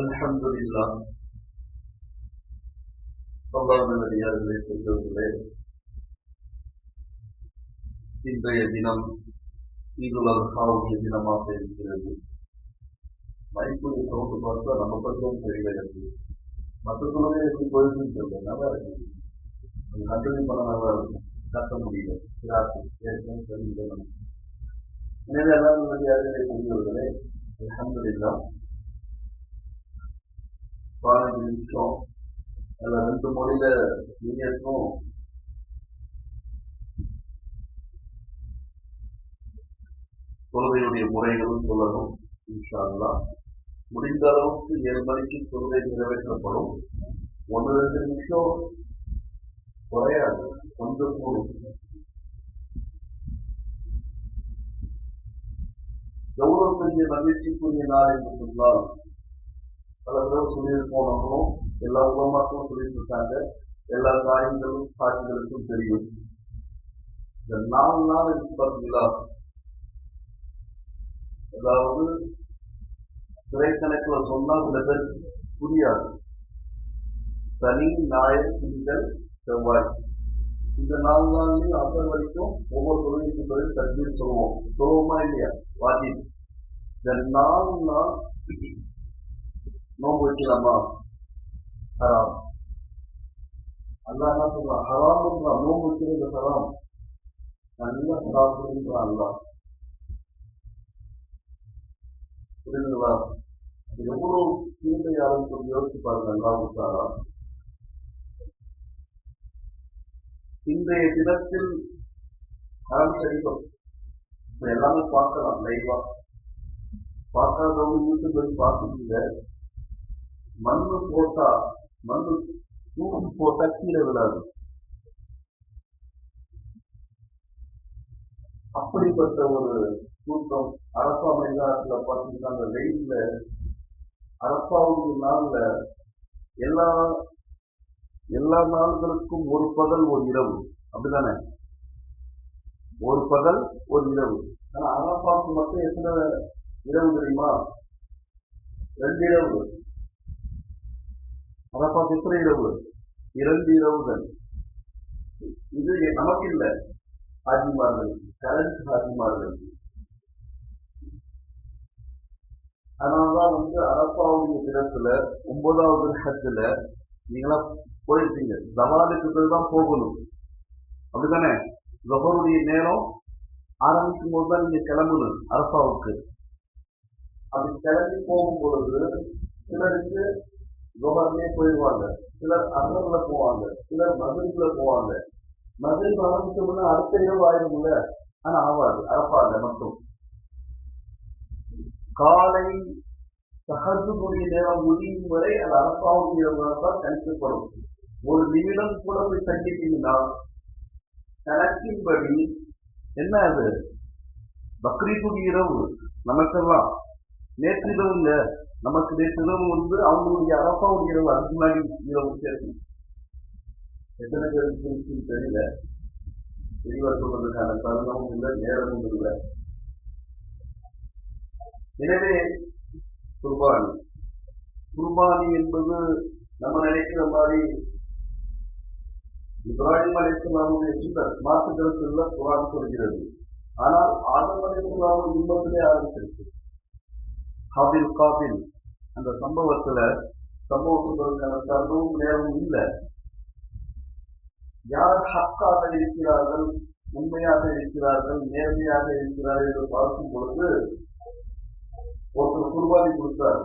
الحمد لله அல்லாஹ் நடிகார்களே செல்வர்களே இன்றைய தினம் ஈதுல் அல்ஹாவுடைய தினமாக இருக்கிறது? மைக்குடைய சவுண்டு பார்த்தா நம்ம பக்கம் தெரிகிறது மற்ற தொழுகை எப்படி போயிருக்கு நல்லா இருக்குது அது கண்டினியூ பண்ண நல்லா இருக்கும் கட்ட முடியல. கிராக்கு ஏற்கனவே தெரிஞ்சுக்கணும். எனவே அல்லாஹ் நடிகார்களே செல்வர்களே அல்ஹம்துலில்லா. பதினஞ்சு நிமிஷம் அதில் ரெண்டு மொழியில நீங்களும் தொழுகையுடைய முறைகளும் சொல்லணும் இன்ஷால்லா முடிந்த அளவுக்கு ஏழு மணிக்கு தொழுகை நிறைவேற்றப்படும். ஒன்று ரெண்டு நிமிஷம் குறையாது. ஒன்று கூடும் எவ்வளவு செய்ய மகிழ்ச்சிக்குரிய நாள் என்று சொன்னால் பல தடவை சொல்லியிருப்போம் நம்மளும். எல்லா உலமாக்களும் சொல்லிட்டு இருக்காங்க எல்லா காரியங்களும் சாட்சிகளுக்கும் தெரியும். இந்த நாலு நாள் இருக்கு பார்த்தீங்களா அதாவது கணக்குல சொன்னா சில பேர் புரியாது. சனி ஞாயிறு திங்கள் செவ்வாய். இந்த நாலு நாள்லயும் அசல் வரைக்கும் ஒவ்வொரு தொழிலுக்கு தொழில் தண்ணீர் சொல்லுவோம். சொல்லுவோமா இல்லையா? வாஜி இந்த நாலு நாள் நோன்பு வைக்கலாமா? ஹராம். அல்லா என்ன சொல்றான்? ஹராம் நோன்பு வைக்கிறது ஹராம். நல்லா ஹராம் அல்லா புரியுதுங்களா அது எவ்வளவு தீமையாளர் சொல்லி யோசிச்சு பாருங்க அல்லா விட்டாரா இன்றைய தினத்தில் அறம் சரிக்கும் இப்ப எல்லாமே பார்க்கலாம் லைவா பார்க்காதவங்க யூடியூப் போய் பார்த்துக்கீங்க. மண்ணு போட்டா மண்ணு தூக்கி போட்டா கீழே விடாது அப்படிப்பட்ட ஒரு கூட்டம் அரப்பா மைதானத்துல பார்த்தீங்கன்னா அந்த லைன்ல அரப்பாவுக்கு நாள்ல எல்லா எல்லா நாள்களுக்கும் ஒரு பகல் ஒரு இரவு. அப்படிதானே? ஒரு பகல் ஒரு இரவு. ஆனா அரப்பாவுக்கு மட்டும் எத்தனை இரவு தெரியுமா? ரெண்டு இரவு. அரப்பாக்கு எத்தனை இரவு? இரண்டு இரவுகள். இது நமக்கு இல்லை. ஹாஜிமார்கள் கரண்ட் ஹாஜிமார்கள். அதனாலதான் வந்து அரப்பாவுடைய தினத்துல ஒன்பதாவது ஹத்துல நீங்களா போயிருப்பீங்க. ஜவாலுக்கு பிறகு போகணும். அப்படித்தானே? ஜஹருடைய நேரம் ஆரம்பிக்கும் போது தான் நீங்க கிளம்பணும் அரப்பாவுக்கு அப்படி கிளம்பி போகும் பொழுது சிலருக்கு ஜோஹர்லயே போயிடுவாங்க. சிலர் அசர்ல போவாங்க. சிலர் மதுரைக்குள்ள போவாங்க. மதுரை ஆரம்பிச்சோம்னா அடுத்த இரவு ஆயிடும்ல? ஆனா ஆவாது. அரப்பாங்க மட்டும். காலை சஹஜுடைய நேரம் முடியும் வரை அது அரப்பாவுடைய தான் கணிக்கப்படும் ஒரு நிமிடம் கூட போய் தங்கிட்டீங்கன்னா கணக்கின்படி என்ன அது? பக்ரீதுடைய இரவு நமக்கெல்லாம். நேற்று இரவு இல்ல. நமக்கு நேற்று இரவு வந்து அவங்களுடைய அரப்பாவுடைய இரவு அதுக்கு முன்னாடி இரவு சேர்க்கும் எத்தனை பேருக்கு தெரியல. தெளிவாக சொல்றதுக்கான தருணமும் இல்லை நேரமும் இல்லை. எனவே குர்பானி. குர்பானி என்பது நம்ம நினைக்கிற மாதிரி இப்ராஹிம் அலிஸ்லாமுடைய சுந்தர் மாற்று கருத்துல குரான் சொல்கிறது. ஆனால் ஆதம் அலிஸ்லாமும் இன்பத்திலே ஆரம்பிச்சிருக்கு. காபில் காபில் அந்த சம்பவத்துல சம்பவம் சொல்றதுக்கான நேரமும் இல்லை. யார் ஹக்காக இருக்கிறார்கள் உண்மையாக இருக்கிறார்கள் நேர்மையாக இருக்கிறார்கள் என்று பார்க்கும் பொழுது ஒருத்தர் குர்பானி கொடுத்தார்.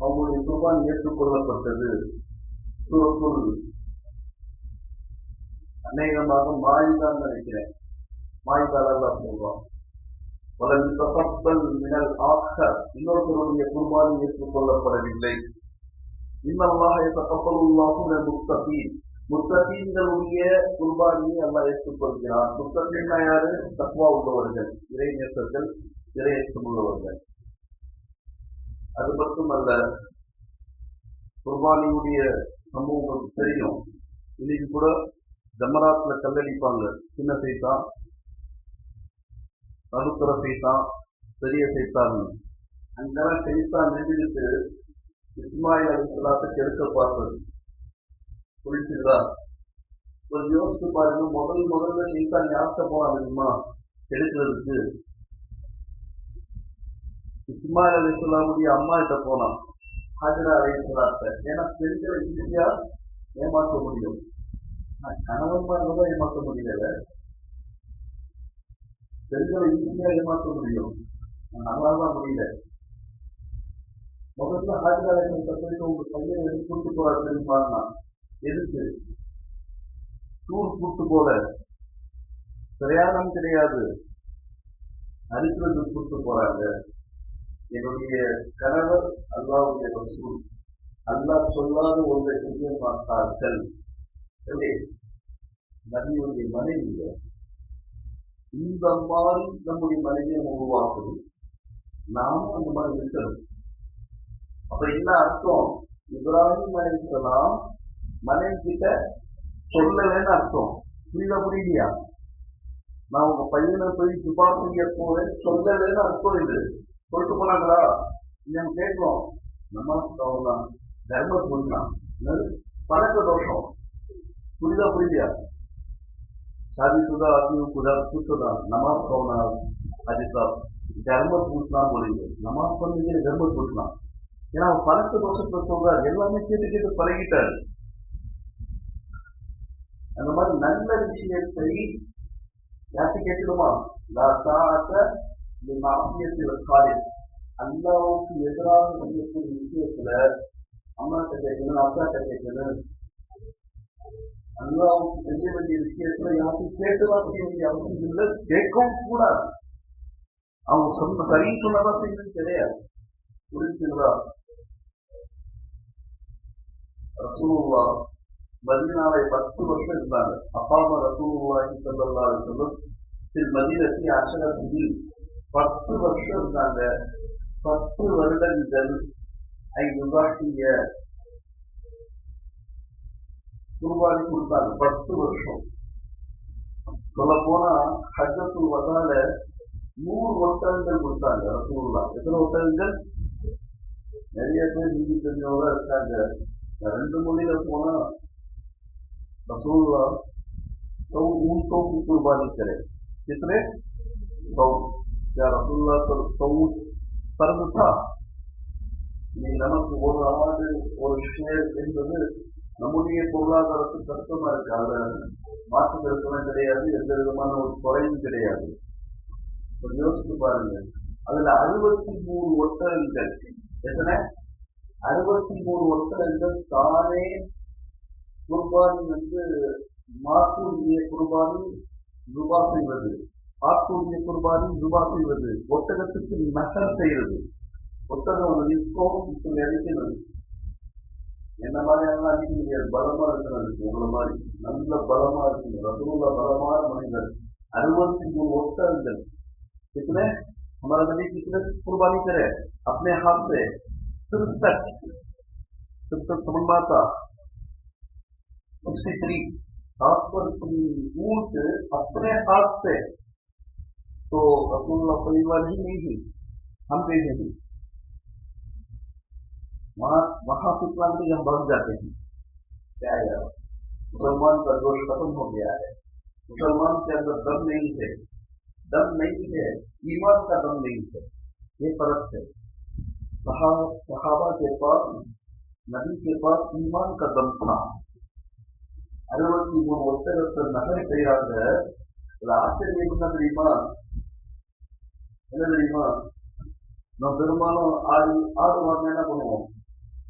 அவங்களுடைய குர்பானி ஏற்றுக்கொள்ளப்பட்டது. சுரப்புல் அநேகமாக மாய்தான் நினைக்கிறேன். மாய்தால் எல்லாம் சொல்றான் வலது தப்பல் மினல் ஆக்கர் இன்னொருத்தருடைய குர்பானி ஏற்றுக்கொள்ளப்படவில்லை. இன்னல்லாக தப்பலுள்ளாகும் முத்தகீன். முத்தகீன்களுடைய குர்பானியை அல்லா ஏற்றுக்கொள்கிறார் முத்தகீன்னா யாரு? தக்குவா உள்ளவர்கள். இறை நேசர்கள் இரையச்சம் உள்ளவர்கள். அது மட்டுமல்ல குர்பானியுடைய சம்பவம் தெரியும். இன்னைக்கு கூட ஜமராத்துல கல்லடிப்பாங்க. சின்ன சைத்தான் நடுத்தர சைத்தான் பெரிய சைத்தான் அங்கெல்லாம் சைத்தான் நின்றுட்டு இஸ்மாயில் அலிஸ்லாத்தை கெடுக்க பார்த்தது புரிஞ்சுதா? கொஞ்சம் யோசிச்சு பாருங்க முதல் முதல்ல சைத்தான் யார்கிட்ட போனா தெரியுமா? கெடுக்கிறதுக்கு. இஸ்மாயில் அலிஸ்லாமுடைய அம்மா கிட்ட போனான். ஹாஜரா அலிஸ்லாத்த ஏன்னா பெண்களை ஈஸியா ஏமாற்ற முடியும். கணவன்மார்கள் தான் ஏமாற்ற முடியல. பெண்களை ஈஸியா ஏமாற்ற முடியும். நம்மளால முடியல. முதல்ல ஹாஜரா அலை சொல்லி உங்க பையனை எடுத்து கூட்டு போறாரு தெரியுமாண்ணா எதுக்கு? டூர் கூட்டு போல. பிரயாணம் கிடையாது. அரிக்கிறது கூட்டு போறாங்க. என்னுடைய கணவர் அல்லாவுடைய ரசூல். அல்லாஹ் சொல்லாத ஒன்றை செய்ய பார்த்தார்கள் நபியுடைய மனைவிய இந்த மாதிரி நம்முடைய மனைவியை உருவாக்கணும் நாமும் அந்த மாதிரி இருக்கணும் அப்ப என்ன அர்த்தம்? இப்ராஹிம் அலிசலாம் மனைவி கிட்ட சொல்லலைன்னு அர்த்தம். புரியுதா புரியலையா நான் உங்க பையனை போய் துப்பாக்கிய போறேன் சொல்லலைன்னு அர்த்தம் இது. சொல்லிட்டு போனாங்களா? நம்ம கேட்கிறோம். நம்ம தவறலாம் தர்ம பொருளாம் பழக்க தோஷம். புரியுதா புரியலையா? சாதித்துதா ஆத்மீக புதா புத்ததா நமாஸ் பவனா அஜித்தா தர்ம பூசலாம் போறீங்க நமாஸ் பண்ணீங்க தர்ம பூசலாம் ஏன்னா பழக்க தோஷத்தை சொல்றாரு. எல்லாமே கேட்டு கேட்டு பழகிட்டாரு. அந்த மாதிரி நல்ல விஷயத்தை யார்த்து கேட்கணுமா அல்லாவுக்கு எதிராக செய்யக்கூடிய விஷயத்துல அம்மாட்ட கேட்கணும் அப்பாட்ட கேட்கணும் அல்லாவுக்கு செய்ய வேண்டிய விஷயத்துல யாருக்கும் கேட்டுதான் செய்ய வேண்டிய அவசியம் இல்லை. கேட்கவும் கூடாது. அவங்க சொன்ன சரி சொன்னதான் செய்யணும் கிடையாது. புரிஞ்சுங்களா? ரசூல்லா மதினாவை பத்து வருஷம் இருந்தாங்க. அப்பா அம்மா ரசூல்லா சொல்லலாம் சொல்லும் தில் மதீனத்தி அஷரத்தில் பத்து வருஷம் இருந்தாங்க பத்து வருடங்கள் ஐ யுதாஹிய குர்பானி கொடுத்தாங்க பத்து வருஷம் சொல்ல போனா ஹஜ்ஜத்துல் வதால நூறு ஒட்டகங்கள் கொடுத்தாங்க ரசூல்லா எத்தனை ஒட்டகங்கள் நிறைய பேர் ஹிந்தி தெரிஞ்சவங்க இருக்காங்க ரெண்டு மொழியில போனா रसूलुल्लाह सौ ऊंटों की कुर्बानी करे कितने सौ யா ரசுல்லா சவுத் பரந்துட்டா நீ நமக்கு ஒரு அவார்டு ஒரு ஷேர் என்பது நம்முடைய பொருளாதாரத்துக்கு கஷ்டமா இருக்கு அதுல மாற்று கருத்தெல்லாம் கிடையாது எந்த விதமான ஒரு குறையும் கிடையாது யோசித்து பாருங்க அதுல அறுபத்தி மூணு ஒட்டகங்கள் எத்தனை அறுபத்தி மூணு ஒட்டகங்கள் தானே குர்பானி வந்து மாற்று குர்பானி ரூபா செய்வது ஆத்தூரிய குர்பானி ரூபா செய்வது ஒட்டகத்துக்கு நகர் செய்வது ஒட்டகம் நிற்கும் இப்போ இறைக்கிறது என்ன மாதிரியான அடிக்க முடியாது பலமா இருக்கிறது உங்களை மாதிரி நல்ல பலமா இருக்கு ரசூல பலமான மனிதர் அறுபத்தி மூணு ஒட்டகங்கள் कितने हमारा नबी कितने कुर्बानी करे अपने हाथ से तिरसठ तिरसठ समझ पाता उसकी थ्री सात पर ऊंट अपने हाथ से तो रसूलुल्लाह परिवार ही नहीं थी। हम कैसे थे वहाँ वहाँ फितवा के हम बढ़ जाते हैं। क्या यार? मुसलमान का दोष खत्म हो गया है। मुसलमान के अंदर दम नहीं है। दम नहीं है। ईमान का दम नहीं है। ये फ़र्क है। सहाबा के पास, नबी के पास ईमान का दम था। अरे वो बोलते नहर तैयार है। रास्ते एक नगरीमान என்ன தெரியுமா? நம்ம பெரும்பாலும் ஆடு ஆடு வாங்க என்ன பண்ணுவோம்?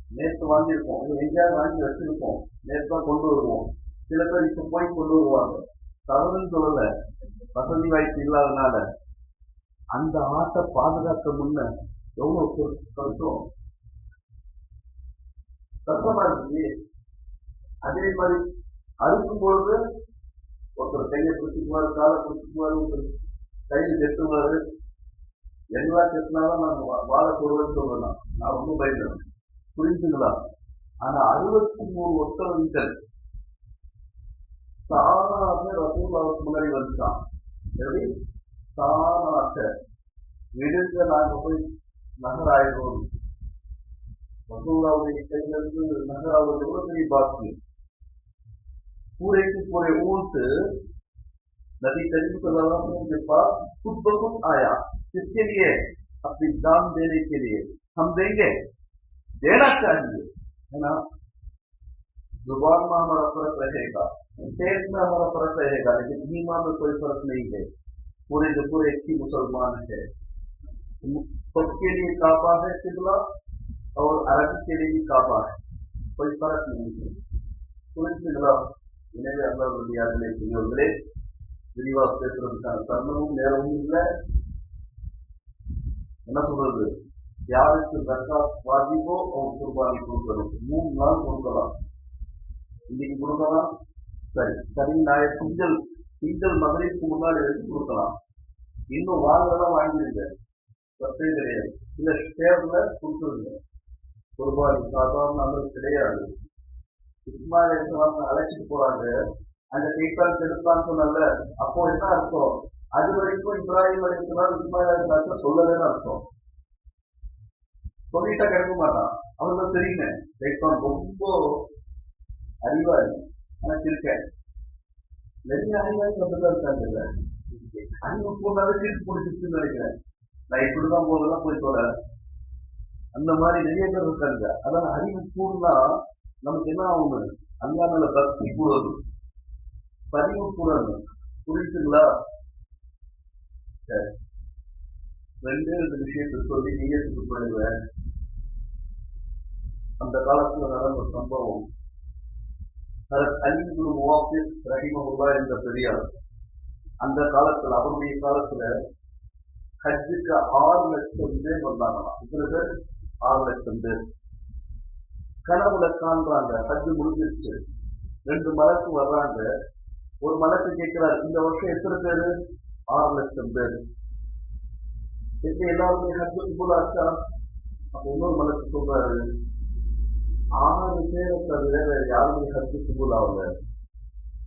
நேற்று வாங்கியிருப்போம் எங்கேயாவது வாங்கி வச்சிருப்போம். நேற்று தான் கொண்டு வருவோம். சில பேர் இப்போ போய் கொண்டு வருவாங்க. தவறுன்னு சொல்லல. வசதி வாய்ப்பு இல்லாதனால. அந்த ஆட்டை பாதுகாக்க முன்ன எவ்வளவு கஷ்டம்? கஷ்டமா இருக்கு அதே மாதிரி அறுக்கும் பொழுது ஒருத்தர் கையை பிடிச்சிக்குவாரு காலை பிடிச்சிக்குவாரு ஒருத்தர் கையில் கெட்டுவாரு தெளிவா பேசினாலும் நான் வாழக்கூடுவேன்னு சொல்லலாம். நான் ரொம்ப பயந்தேன். புரிஞ்சுங்களா? ஆனா அறுபத்தி மூணு ஒத்தவன்கள் தானாக ரசூல்லாவுக்கு முன்னாடி வந்துட்டான். எப்படி? தானாக. விடுங்க நாங்க போய் நகராயிரோம் ரசூல்லாவுடைய கையிலிருந்து நகராவது எவ்வளவு பெரிய பாக்கியம் கூரைக்கு கூரை ஊன்ட்டு நதி தெரிவிப்பதெல்லாம் கேட்பா குப்பகும் ஆயா? किसके लिए? अपनी जान देने के लिए। हम देंगे। देना चाहिए, है ना? ज़ुबान में हमारा फ़र्क रहेगा स्टेट में हमारा फ़र्क रहेगा, लेकिन ईमान में कोई फ़र्क नहीं है। पूरे जो पूरे एक ही मुसलमान है। सबके लिए काबा है शिमला और अरब के लिए भी काबा है। कोई फ़र्क नहीं है। पूरे शिमला इन्हें अल्लाह ने योजना ಶ್ರೀವಾಸ್ತೇಶ್ವರ ಸರ್ಮವು ನೇರವು ಇಲ್ಲ என்ன சொல்றது? யாருக்கு தக்காத் வாஜிபோ அவங்க குர்பானி கொடுக்கணும். மூணு நாள் கொடுக்கலாம். இன்னைக்கு கொடுக்கலாம் சரி. சரி நாய திங்கள். திங்கள் மதுரைக்கு முன்னாடி வரைக்கும் கொடுக்கலாம். இன்னும் வாங்கலாம் வாங்கிருங்க தப்பே கிடையாது. இல்ல ஸ்டேப்ல கொடுத்துருங்க குர்பானி சாதாரண அளவு கிடையாது. இஸ்மாயில் அழைச்சிட்டு போறாங்க. அந்த சைத்தான் கெடுப்பான்னு சொன்னால அப்போ என்ன அர்த்தம்? அது வரைக்கும் இப்ராஹிம் அலிஸ்லாம் இஸ்மாயில் அலிஸ்லாத்த சொல்லலன்னு அர்த்தம். சொல்லிட்டா கிடைக்க மாட்டான். அவனுக்கு தெரியுமே. சைத்தான் ரொம்ப அறிவாளி ஆனா இருக்க நிறைய அறிவாளி அப்படிதான் இருக்காங்க அறிவு போனாலே சீட்டு பிடிச்சிருச்சுன்னு நினைக்கிறேன். நான் இப்படிதான் போதெல்லாம் போய் சொல்ல. அந்த மாதிரி நிறைய பேர் இருக்காங்க. அதான் அறிவு கூடுனா நமக்கு என்ன ஆகும் அல்லா மேல பக்தி கூடணும் பதிவு கூடணும். புரிஞ்சுங்களா சரி ரெண்டு விஷயத்தை சொல்லி நீயத்துக்கு போயிடுவேன் அந்த காலத்துல நடந்த சம்பவம். அதற்கு அலிபுல் முவாஃபிஸ் ரஹிமஹுல்லா என்ற பெரியார். அந்த காலத்துல அவருடைய காலத்துல ஹஜ்ஜுக்கு ஆறு லட்சம் பேர் வந்தாங்களாம். இத்தனை பேர்? ஆறு லட்சம் பேர். கனவுல காண்றாங்க. ஹஜ்ஜு முடிஞ்சிருச்சு. ரெண்டு மலைக்கு வர்றாங்க. ஒரு மலைக்கு கேட்கிறார் இந்த வருஷம் எத்தனை பேரு? ஆறு லட்சம் பேர் எப்படி எல்லாருமே ஹஜ்ஜு குபுல் ஆச்சா அப்ப இன்னொரு மலைக்கு சொல்றாரு ஆறு பேரை தவிர வேற யாருமே ஹஜ்ஜு குபுல் ஆகல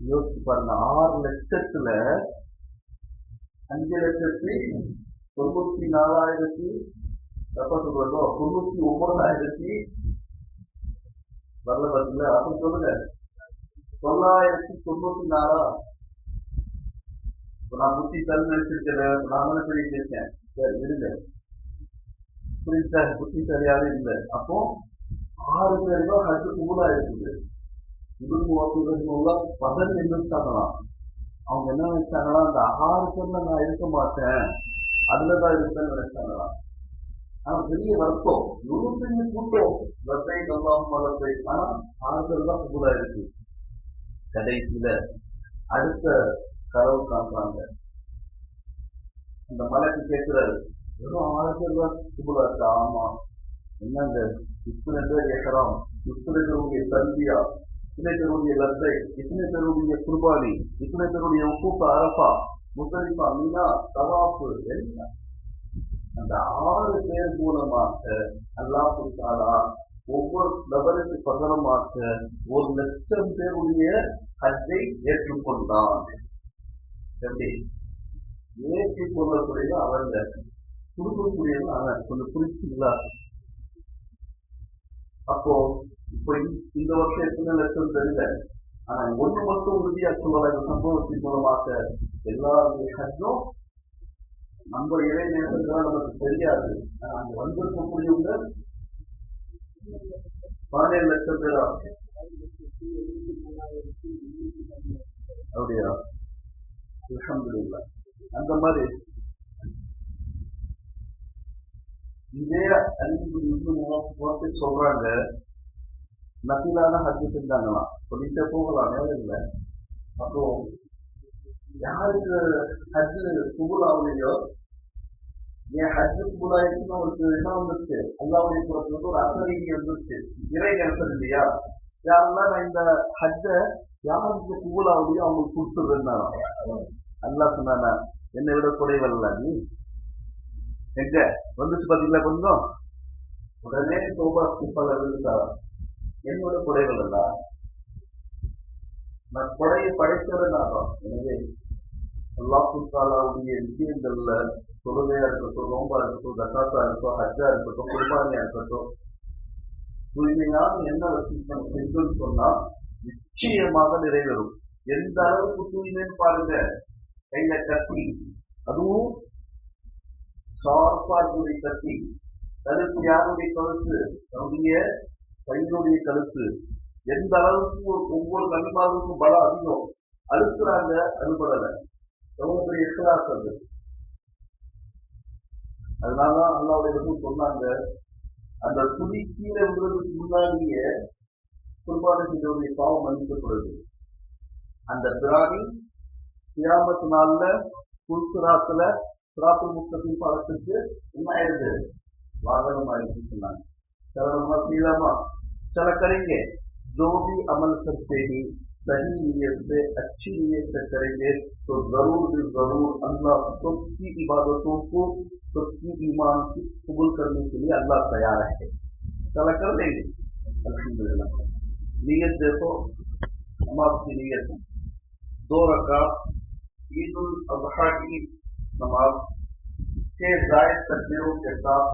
யோசிச்சு பாருங்க ஆறு லட்சத்துல அஞ்சு லட்சத்தி தொண்ணூத்தி நாலாயிரத்தி எப்ப சொல்றோம் தொண்ணூத்தி ஒன்பதாயிரத்தி வரல பாத்தீங்களா அப்ப சொல்லுங்க தொள்ளாயிரத்தி தொண்ணூத்தி நாலா இப்ப நான் புத்தி தல் நினைச்சிருக்கேன் நான் சொல்லிட்டு இருக்கேன். சரி இருங்க. புரியுதா புத்தி சரியாக இல்லை. அப்போ ஆறு பேர் தான் ஹஜ்ஜு குபூலா இருக்குது. இவங்க ஒருத்தவங்க பதவி எந்திரிச்சாங்களாம் அவங்க என்ன நினைச்சாங்கன்னா அந்த ஆறு பேர்ல நான் இருக்க மாட்டேன். அதுலதான் இருப்பேன்னு நினைச்சாங்களாம் ஆனா பெரிய வருத்தம். இவ்வளவு கூட்டம். வசை நல்லாம் வளர்த்தை ஆனா ஆறு பேர் தான் குபூலா இருக்கு கடைசியில அடுத்த கனவு காண்பாங்க அந்த மலைக்கு கேட்கிறாரு. வெறும் ஆயிரத்தி ரூபாய் தான் இருக்கா? ஆமா. என்னங்க? இத்தனை பேர் ஏக்கரம். இத்தனை பேருடைய தந்தியா? இத்தனை பேருடைய லத்தை? இத்தனை பேருடைய குர்பானி? இத்தனை பேருடைய உப்பு அரப்பா முத்தரிப்பா மீனா தவாப்பு எல்லாம் அந்த ஆறு பேர் மூலமாக அல்லாஹ் கொடுத்தாரா ஒவ்வொரு நபருக்கு பகரமாக ஒரு லட்சம் பேருடைய கதை ஏற்றுக்கொண்டான். எப்படி ஏற்றுக்கொள்ளக்கூடிய அவங்க கொடுக்கக்கூடியது அவன். கொஞ்சம் புரிச்சுங்களா அப்போ இப்போ இந்த வருஷம் எத்தனை லட்சம் தெரியல. ஆனா ஒண்ணு மட்டும் உறுதியா சொல்லலாம். இந்த சம்பவத்தின் மூலமாக எல்லா ஹஜ்ஜும் நம்ம இறை நேரத்துல நமக்கு தெரியாது. ஆனா அங்க வந்திருக்கக்கூடியவங்க பதினேழு லட்சம் பேரா? அப்படியா? அலமதுல்லா அந்த மாதிரி. இதே அறிவு போட்டு சொல்றாங்க. நபிலான ஹத்து செஞ்சாங்களாம் சொல்லிட்டே போகலாம் நேரம் இல்லை. அப்போ யாருக்கு ஹஜ்ஜு குபுல் ஆகலையோ? என் ஹஜ்ஜு குபுல் ஆயிடுச்சுன்னு அவருக்கு என்ன வந்துருச்சு. அல்லாவுடைய புறத்துல ஒரு அசரீதி வந்துருச்சு. இறை நேரத்தில் இல்லையா? யாரெல்லாம் நான் இந்த ஹஜ்ஜை யாருக்கு குபுல் ஆகலையோ அவங்களுக்கு கொடுத்துருந்தாராம் அல்லா சொன்னானா என்னை விட குறைவல்ல நீ? எங்க? வந்துச்சு பாத்தீங்களா கொஞ்சம்? உடனே சோபா ஸ்கிப்பால இருந்தா என்னோட குறைகள் அல்ல நான் கொடையை படைத்தவன் ஆகும் எனவே அல்லா தாலாவுடைய விஷயங்கள்ல தொழுகையா இருக்கட்டும் நோம்பா இருக்கட்டும் தக்காத்தா இருக்கட்டும் ஹஜ்ஜா இருக்கட்டும் குர்பானியா இருக்கட்டும் தூய்மையான என்ன வச்சு நம்ம செஞ்சோம்னு சொன்னா நிச்சயமாக நிறைவேறும். எந்த அளவுக்கு தூய்மைன்னு பாருங்க. கையில கத்தி அதுவும் ஷார்ப்பா கத்தி. கழுத்து யாருடைய கழுத்து? நம்முடைய கையினுடைய கழுத்து. எந்த அளவுக்கு ஒவ்வொரு நண்பாவுக்கும் பலம் அதிகம்? அழுத்துறாங்க அனுப்படல எவ்வளவு பெரிய எக்ஸலாஸ் அது? அதனாலதான் அல்லாவுடைய சொன்னாங்க அந்த துணி கீழே விடுறதுக்கு முன்னாடியே குர்பானை செய்தவருடைய பாவம் மன்னிக்கப்படுது. அந்த பிராணி kıyamet mahalle, sıratı parçası buna erdi. Çalanma करेंगे। जो भी अमल करते ही सही नीयत से अच्छी नीयत से करेंगे तो ज़रूर भी ज़रूर अल्लाह सबकी इबादतों को सबकी ईमान की कबूल करने के लिए अल्लाह तैयार है। चला कर लेंगे। अलहमदिल्ला नीयत देखो। नमाज़ की नीयत दो रकात ईद उल अजहा की नमाज़ के जायद तकबीरों के साथ